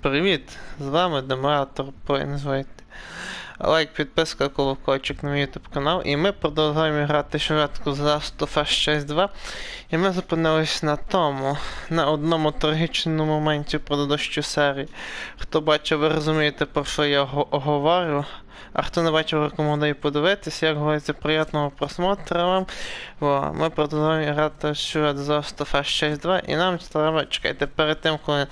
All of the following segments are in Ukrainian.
Привіт! З вами Деморатор Point Лайк, підписка, колокольчик на мій YouTube канал. І ми продовжуємо грати щоратку з Last of Us часть 2. І ми зупинились на тому, на одному трагічному моменті в предыдущій серії. Хто бачив, ви розумієте, про що я говорю. А хто не бачив, рекомендую подивитись, як говориться, приємного просмотру вам. О, ми продовжуємо грати щорат з Last of Us 2. І нам треба, чекайте, перед тим, коли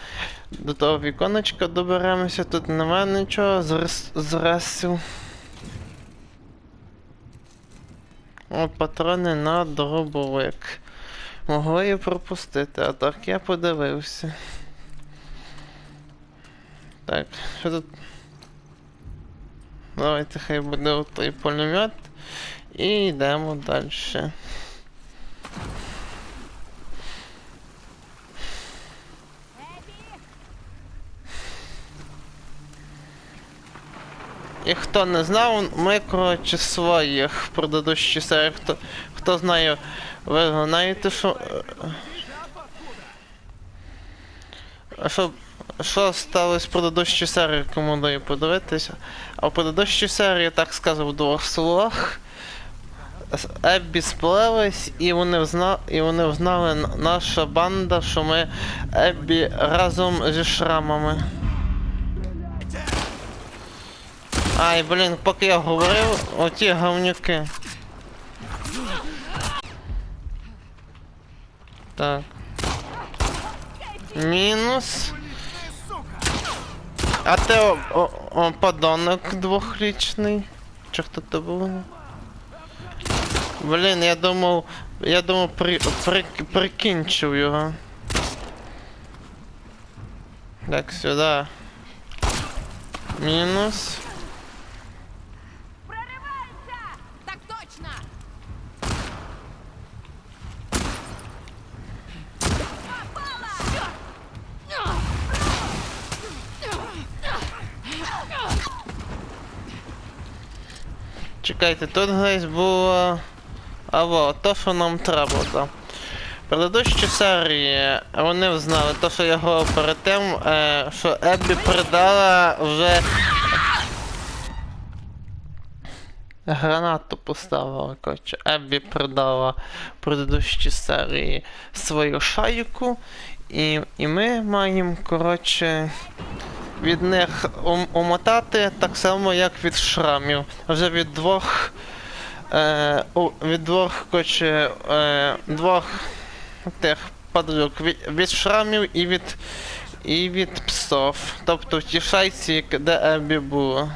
до того віконечка доберемося, тут немає нічого з, рес... О, патрони на дробовик. Могли і пропустити, а так я подивився. Так, що тут? Давайте хай буде той пулемет. І йдемо далі. І хто не знав, ми, коротше, своїх в предыдущій серії. Хто, хто знає, ви знаєте, що. е, А що, сталося в предыдущій серії, рекомендую подивитися. А в предыдущій серії, так сказав, в двох словах. Еббі сплелись, і вони взна... і вони взнали наша банда, що ми Еббі разом зі шрамами. Ай, блін, поки я говорив, оті говнюки. Так. Мінус. А ти о, о, о, подонок двохрічний. Чи хто то був? Блін, я думав. Я думав при, при, прикінчив його. Так, сюди. Мінус. Прорывается! Так точно! Чекайте, тут десь було. Або то, що нам треба, так. Предыдущі серії вони взнали то, що я говорив перед тим, е, що Еббі придала вже. Гранату поставила, коротше. Еббі придала в предыдущій серії свою шайку. І, і ми маємо, коротше, від них умотати так само, як від шрамів. Вже від двох. Е, від двох, коротше, е, двох тих падлюк. Від, від шрамів і від. І від псов. Тобто в тій шайці, де Ебі було.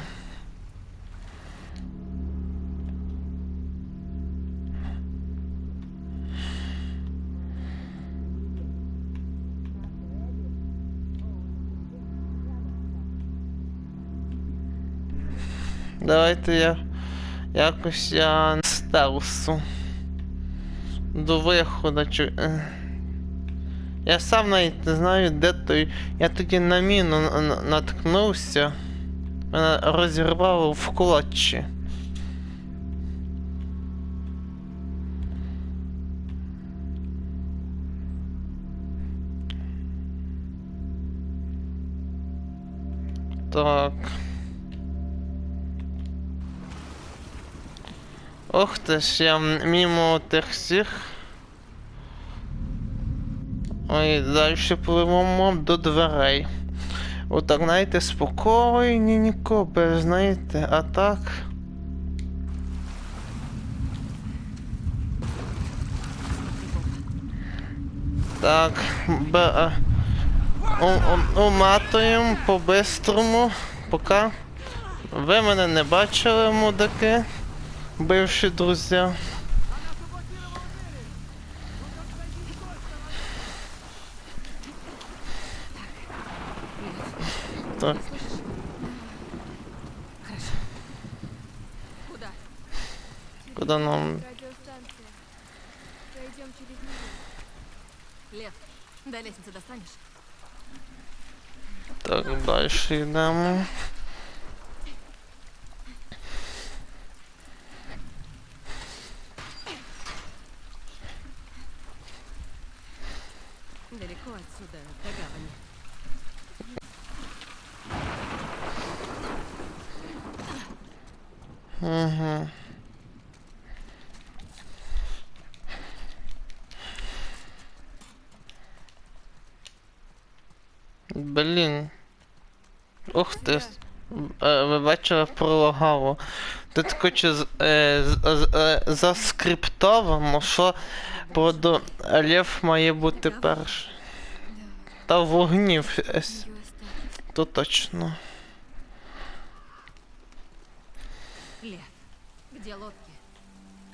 Давайте я якось я стелсу. До виходу. Чи... е. Я сам навіть не знаю, де той. Я тоді на міну наткнувся. Мене розірвало в клочі. Так. Ох ти ж, я м- мимо тих всіх. Ой, далі пливемо до дверей. Отак, знаєте, спокійненько, без, знаєте, а так. Так, б, уматуємо по-бистрому, поки ви мене не бачили, мудаки, бивші друзі. Так. Куда? Куда нам? Радиостанция. Пройдем через нее. Лев, до лестницы достанешь? Так, далі йдемо. Далеко отсюда, до гавани. Ага. Блін. Ух ти. Е, ви бачили про. Тут хоче з, е, з, з, е, заскриптовано, що проду Лев має бути перший. Та вогнів. е, с- Ее оставить. То точно. Лев, где лодки?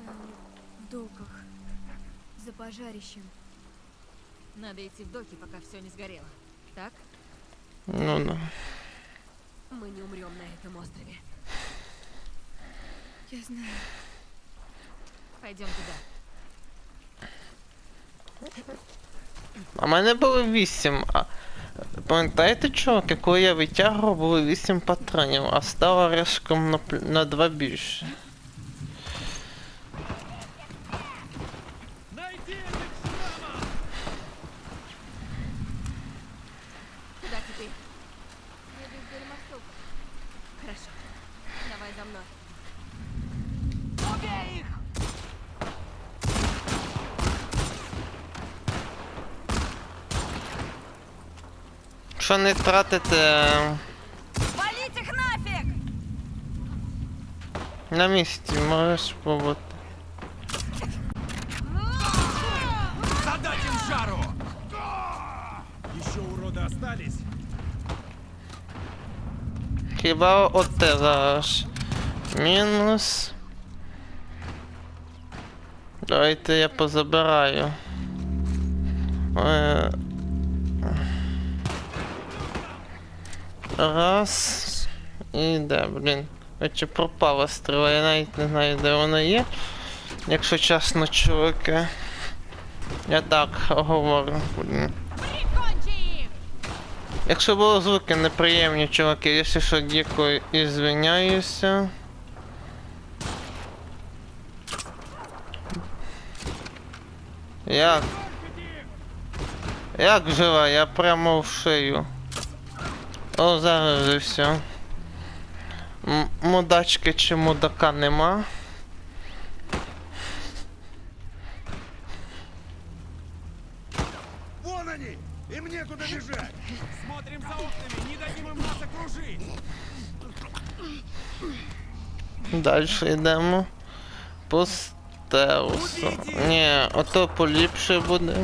Эм, в доках. За пожарищем. Надо идти в доки, пока все не сгорело. Так? Ну ну. Мы не умрем на этом острове. Я знаю. Пойдем туда. А мене було вісім. А... Пам'ятаєте, чувак, коли я витягував, було вісім патронів, а стало решком на, на два більше. Що не тратите Валить их нафиг! на місці, можеш побути. Задать им жару! Еще уроды остались? Хіба от те зараз. Мінус. Давайте я позабираю. Е, Раз. І де, блін. Чи пропала стріла, я навіть не знаю, де вона є. Якщо чесно, чуваки. Я так говорю. Блін. Якщо були звуки неприємні, чуваки, якщо що дико і звиняюся. Як? Як жива? Я прямо в шию. О, зараз вже все. М- Мудачки чи мудака нема. Вон они! Им некуда бежать! Смотрим за окнами, не дадим им нас окружить! Далі йдемо. По стелсу. Ні, ото поліпше буде.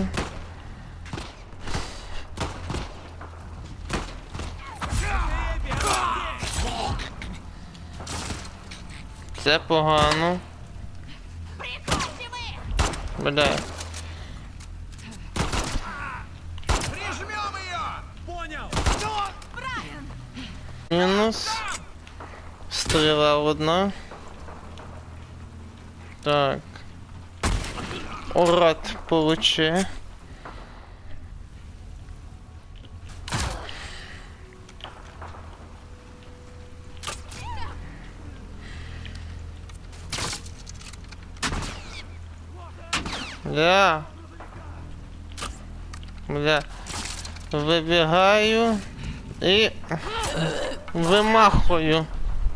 Це погано. Бля. Прижмем ее! Понял! Мінус. Стріла одна. Так. Урод получи. Бля. Бля. Вибігаю і вимахую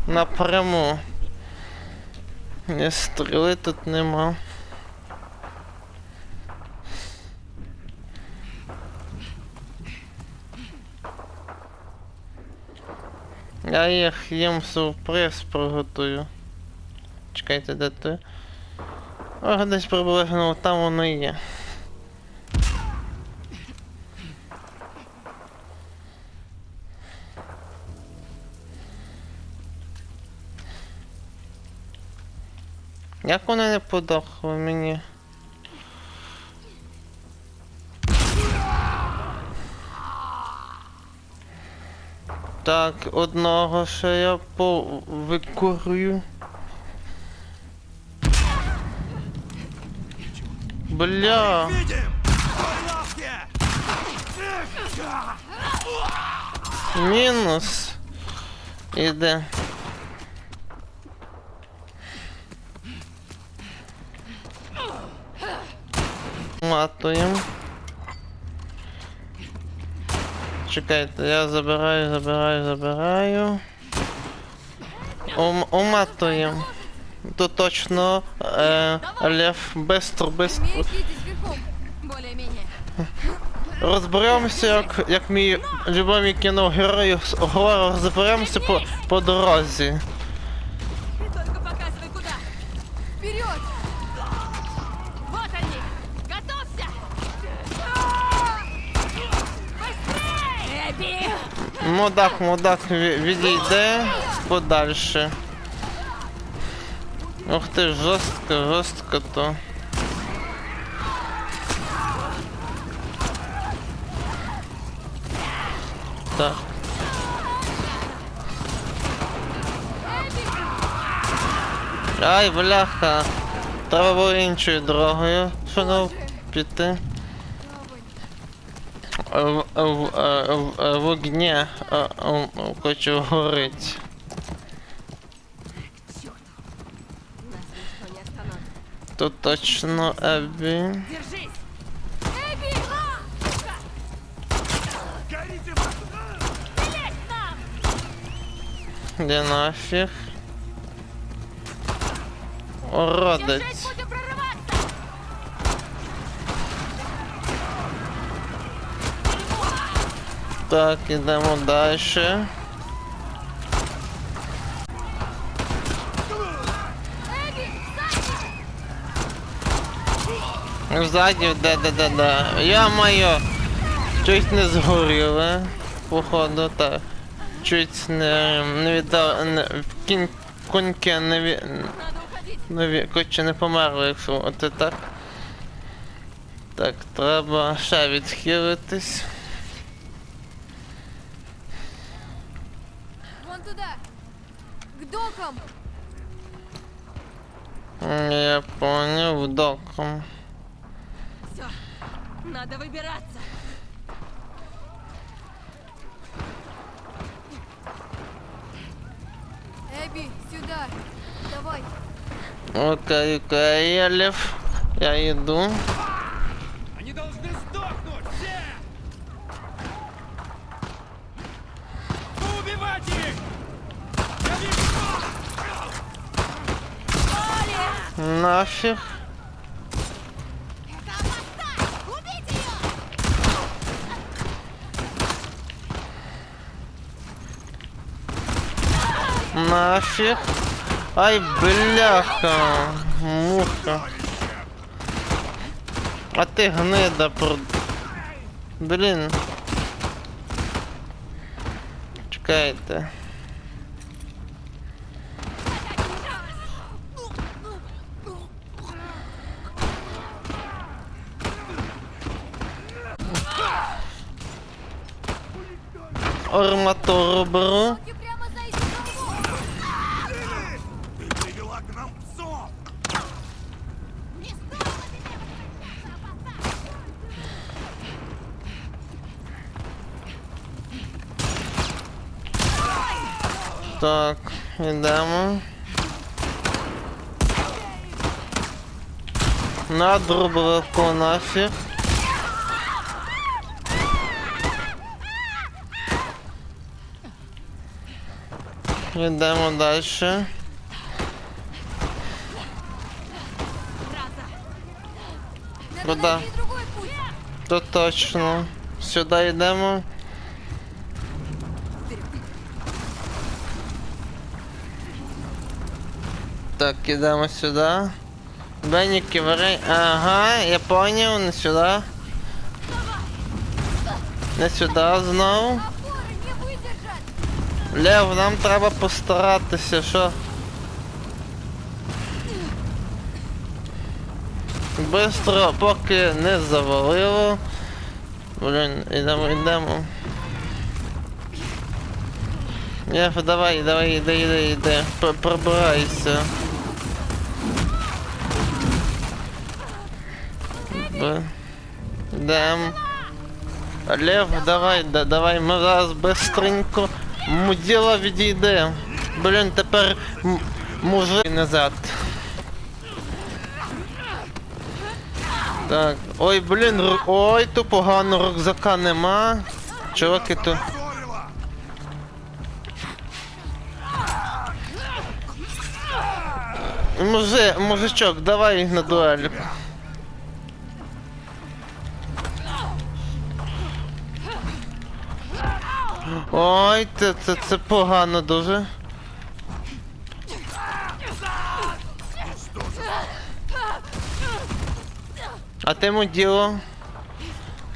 напряму. Ні, стріли тут нема. Я їх їм сюрприз приготую. Чекайте, де ти? О, десь приблизно там воно і є. Як вони не подохли мені? Так, одного ще я повикорую. Бля. Видим! Ой, лавки! Мінус. Іде. Матуємо. Чекайте, я забираю, забираю, забираю. Ум, уматуємо то точно е, Лев бистро, бистро. Умеешь ездить верхом? Более-менее. Розберемося, як, як мій любимий кіногерой говорить, розберемося по, по дорозі. Ты только показывай куда. Вперед! Вот они. Готовься. Быстрее! Эбби! Мудак, мудак ві- відійде подальше. Ух ти, жорстко, жорстко то. Так. Ай, бляха. Треба було іншою дорогою. Нам піти? В, в, в, в е, е, хочу горить. Нас ничто не остановит. Тут точно Еббі. Держись! Горите вы! Стрелять нам! Де нафіг? Держись, Ородець. будем прорываться! Так, ідемо далі. Ззаді, де, де, де, де. Я маю. Чуть не згоріли. Походу, так. Чуть не, не віддав. Не, в кінь, коньки не ві, Надо не ві, коротше, не померли, якщо от так. Так, треба ще відхилитись. Вон туда! К докам! Я понял, доком. Все, надо выбираться! Эбби, сюда! Давай! Окей, окей, я лев. Я иду. Они должны сдохнуть! Все! Убивать их! Я вижу! Нафиг. Нафиг. Ай, бляха. Муха. А ти гнида про... Блін. Чекайте. Арматуру беру. Так, йдемо. На дробовику нафіг. Йдемо далі. Куда? То точно. Сюди йдемо. Так, ідемо сюди. Бенні кивери. Ага, я поняв, не сюди. Не сюди знову. Лев, нам треба постаратися, що. Бистро, поки не завалило. Блін, ідемо, ідемо. Лев, давай, давай, іди, іди, іди. Пробирайся. Б. Йдем. Лев, давай, да, давай, ми зараз бистренько муділа відійде. Блін, тепер мужик назад. Так, ой, блін, ру- ой, тут погано рюкзака нема. Чуваки тут. Мужи, мужичок, давай на дуель. Ой, це, це, це погано дуже. А ти муділо?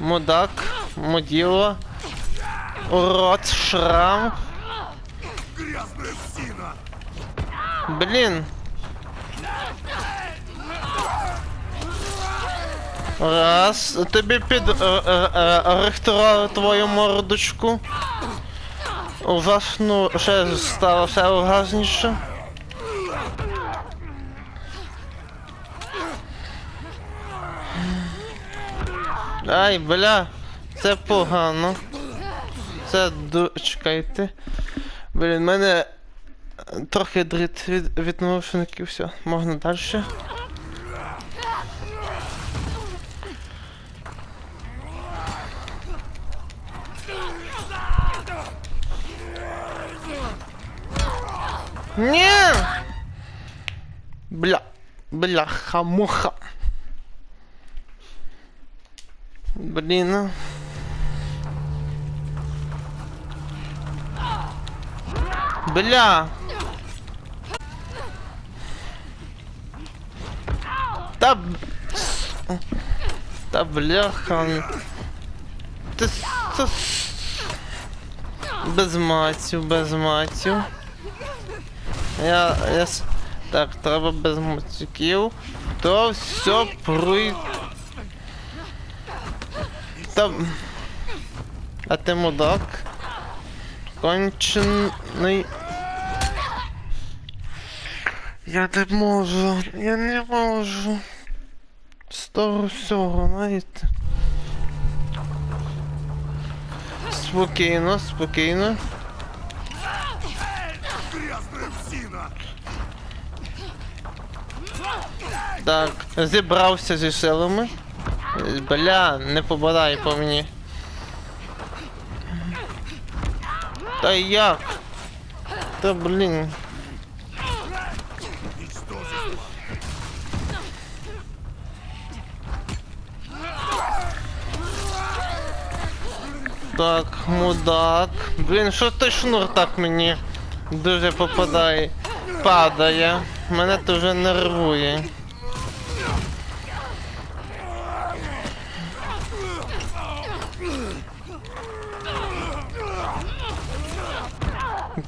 Мудак, муділо. Урод, шрам. Блін. Раз, тобі під е, е, е, рихтували твою мордочку. Ужасно, ще стало ще угазніше. Ай, бля, це погано. Це ду... чекайте. Блін, мене трохи дріт від, від наушників, все, можна далі. Ні! Бля, бляха муха. Блін. Бля. Б- Та бляха. С- Без матів, без матів. Я... я... Так, треба без матюків. То все прой... Та... А ти мудак? Кончений... Я не можу, я не можу. З того всього, знаєте. Спокійно, спокійно. Так, зібрався зі силами. Бля, не попадай по мені. Та як? Та блін. Так, мудак. Блін, що той шнур так мені дуже попадає. Падає. Мене це нервує.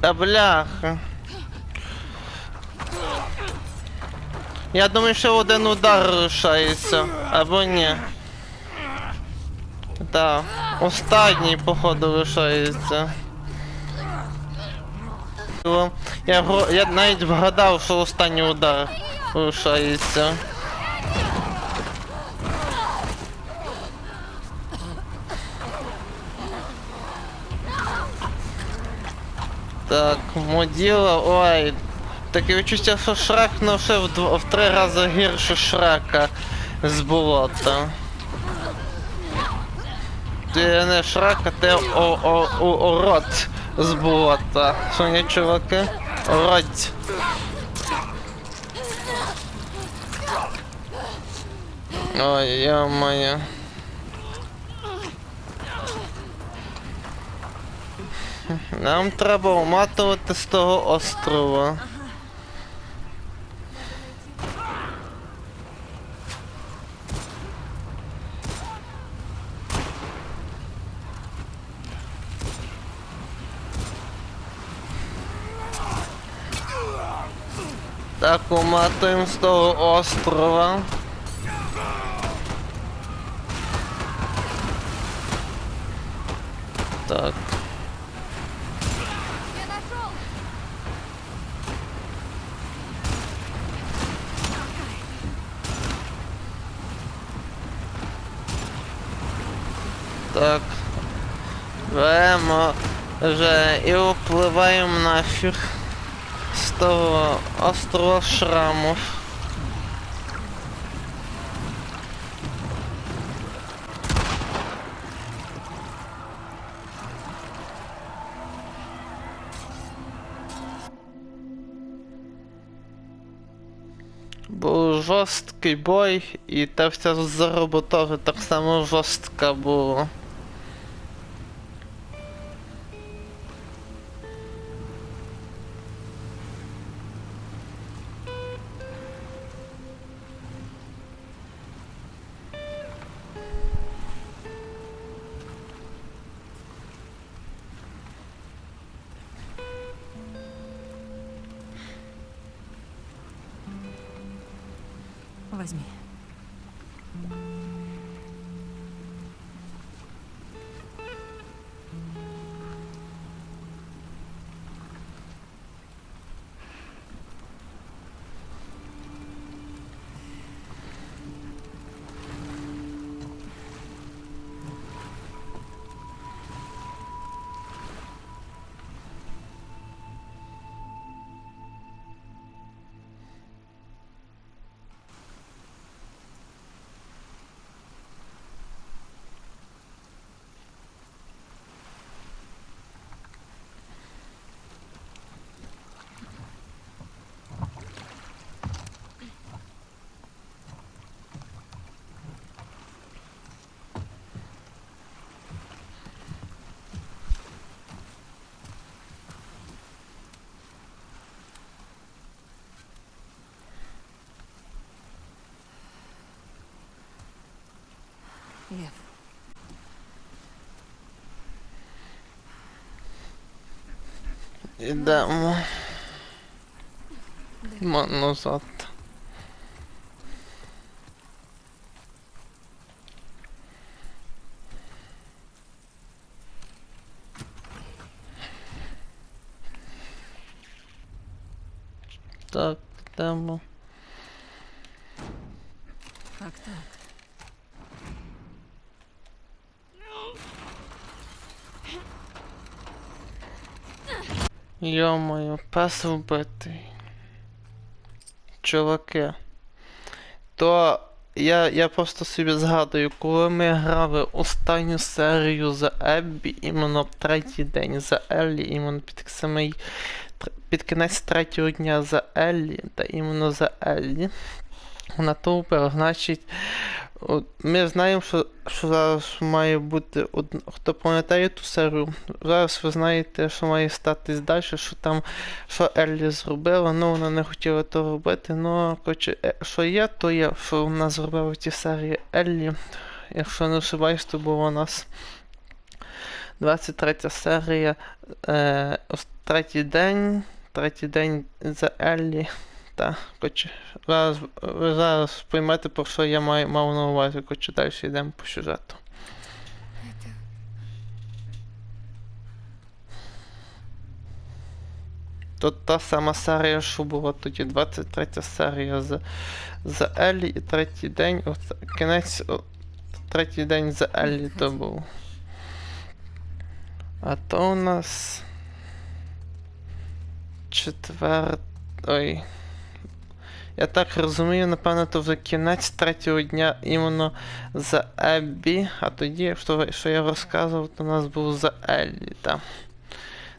Та бляха. Я думаю, що один удар рушається. Або ні. Так, останній, походу, лишається. Я, я навіть вгадав, що останній удар лишається. Так, моділа, ой. Таке відчуття, що Шрек носив в, дв- в три рази гірше Шрека з болота. Ти не Шрек, а ти о, о, о, ород з болота. Що чуваки? Ородь. Ой, я-моє. Нам треба уматувати з того острова. Так, уматуємо з того острова. Так. Я нашел! Так. Беремо вже і впливаємо нафіг з того острова шрамів. Був жорсткий бой, і та вся заруба теж так само жорстка була. Возьми. Лев, Ідемо. Ма назад. Так, йдемо. как так? Йо-моє, пес вбитий. Чуваки. То я, я просто собі згадую, коли ми грали останню серію за Еббі, іменно в третій день за Еллі, іменно під самий під кінець третього дня за Еллі, та іменно за Еллі. На то вбив, значить, ми знаємо, що, що зараз має бути од... Хто пам'ятає ту серію, зараз ви знаєте, що має статись далі, що там, що Еллі зробила, ну вона не хотіла то робити, ну, коротше, е, що є, то є, що вона зробила в тій серії Еллі. Якщо не ошибаюсь, то була у нас 23 серія, е, третій день, третій день за Еллі. Та, коротше, зараз, ви зараз поймете, про що я маю, мав на увазі, коротше, далі йдемо по сюжету. То та сама серія, що була тоді, 23 серія за, за Еллі і третій день, от, кінець, о, третій день за Еллі то був. А то у нас четвер... Я так розумію, напевно, то вже кінець третього дня іменно за Еббі, а тоді, що, я розказував, то у нас був за Еллі, так.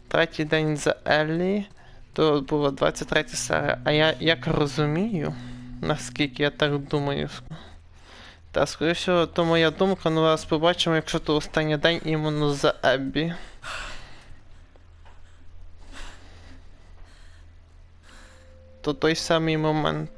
Третій день за Еллі, то була 23 серія. А я як розумію, наскільки я так думаю. Та, скоріше то моя думка, ну зараз побачимо, якщо то останній день іменно за Еббі. То той самий момент.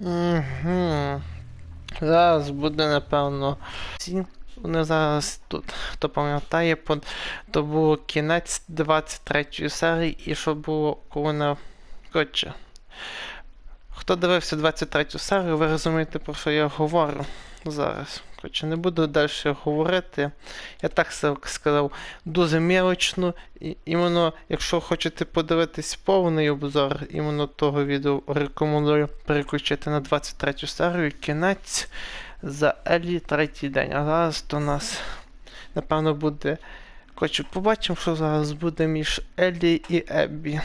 Угу. Зараз буде, напевно, сім. Вони зараз тут. Хто пам'ятає, то було кінець 23 серії і що було коли вона... Коротше. Хто дивився 23 серію, ви розумієте, про що я говорю зараз. Коротше, не буду далі говорити. Я так сказав, дуже мілочно. Іменно, якщо хочете подивитись повний обзор іменно того відео, рекомендую переключити на 23 серію кінець за Елі третій день. А зараз у нас, напевно, буде. Коротше, побачимо, що зараз буде між Елі і Еббі.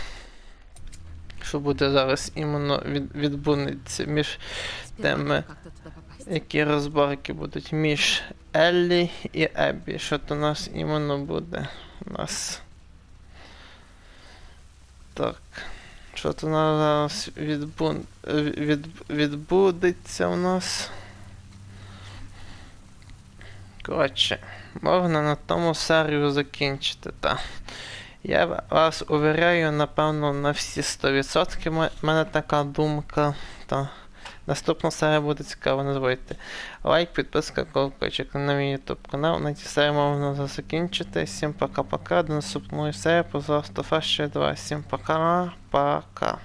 Що буде зараз іменно від, відбудеться між Сперва Які розборки будуть між Еллі і Еббі. Що то у нас іменно буде? У нас. Так. Що то у нас відбу... від... відбудеться у нас? Коротше, можна на тому серію закінчити, так. Я вас увіряю, напевно, на всі 100%. У мене така думка. Та. Наступна серія буде цікава, не забудьте. Лайк, підписка, колокольчик на мій YouTube канал. На цій серії можна закінчити. Всім пока-пока. До наступної серії, пожалуйста, ще 2. Всім пока-пока.